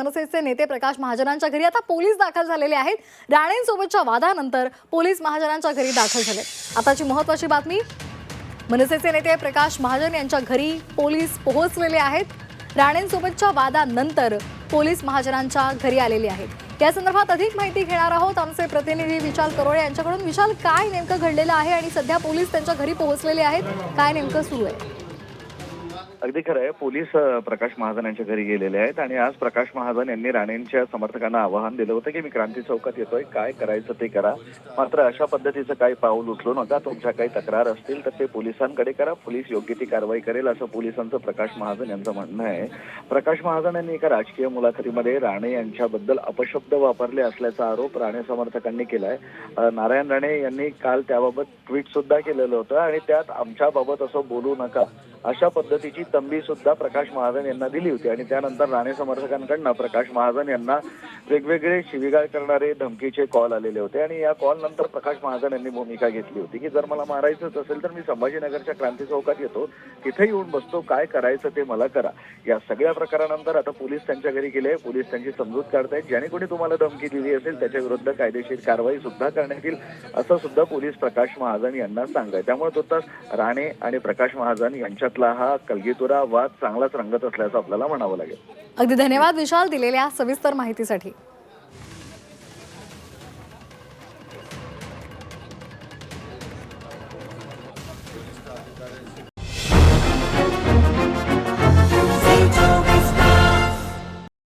मनसेचे नेते प्रकाश महाजनांच्या घरी आता पोलीस दाखल झालेले आहेत. राणेंसोबतच्या वादानंतर पोलीस महाजनांच्या घरी दाखल झाले. आताची महत्वाची बातमी मनसेचे नेते प्रकाश महाजन यांच्या घरी पोलीस पोहोचलेले आहेत. राणेंसोबतच्या वादानंतर पोलीस महाजनांच्या घरी आलेले आहेत. या संदर्भात अधिक माहिती घेणार आहोत आमचे प्रतिनिधी विशाल करोळे यांच्याकडून. विशाल काय नेमकं घडलेलं आहे आणि सध्या पोलीस त्यांच्या घरी पोहोचलेले आहेत? काय नेमकं सुरू आहे? अगदी खरं आहे. पोलीस प्रकाश महाजन यांच्या घरी गेलेले आहेत आणि आज प्रकाश महाजन यांनी राणेंच्या समर्थकांना आवाहन दिलं होतं की मी क्रांती चौकात येतोय. काय करायचं ते करा. मात्र अशा पद्धतीचं काही पाऊल उचलू नका. तुमच्या काही तक्रार असतील तर ते पोलिसांकडे करा. पोलीस योग्य ती कारवाई करेल असं पोलिसांचं प्रकाश महाजन यांचं म्हणणं आहे. प्रकाश महाजन यांनी एका राजकीय मुलाखतीमध्ये राणे यांच्याबद्दल अपशब्द वापरले असल्याचा आरोप राणे समर्थकांनी केलाय. नारायण राणे यांनी काल त्याबाबत ट्विट सुद्धा केलेलं होतं आणि त्यात आमच्याबाबत असं बोलू नका. अशा पद्धतीची तंबी सुद्धा प्रकाश महाजन यांना दिली होती. आणि त्यानंतर राणे समर्थकांकडनं प्रकाश महाजन यांना वेगवेगळे शिवीगाळ करणारे धमकीचे कॉल आलेले होते. आणि या कॉल नंतर प्रकाश महाजन यांनी भूमिका घेतली होती की जर मला मारायचंच असेल तर मी संभाजीनगरच्या क्रांती चौकात येतो. तिथे येऊन बसतो. काय करायचं ते मला करा. या सगळ्या प्रकारानंतर आता पोलीस त्यांच्या घरी गेले. पोलीस त्यांची समजूत काढतायत. ज्याने कोणी तुम्हाला धमकी दिली असेल त्याच्या विरुद्ध कायदेशीर कारवाई सुद्धा करण्यात येईल असं सुद्धा पोलीस प्रकाश महाजन यांना सांगाय त्यामुळे तो राणे आणि प्रकाश महाजन यांच्या यांच्यातला हा कलगीतुरा वाद चांगलाच रंगत असल्याचं आपल्याला म्हणावं लागेल. अगदी धन्यवाद विशाल दिलेल्या सविस्तर माहितीसाठी.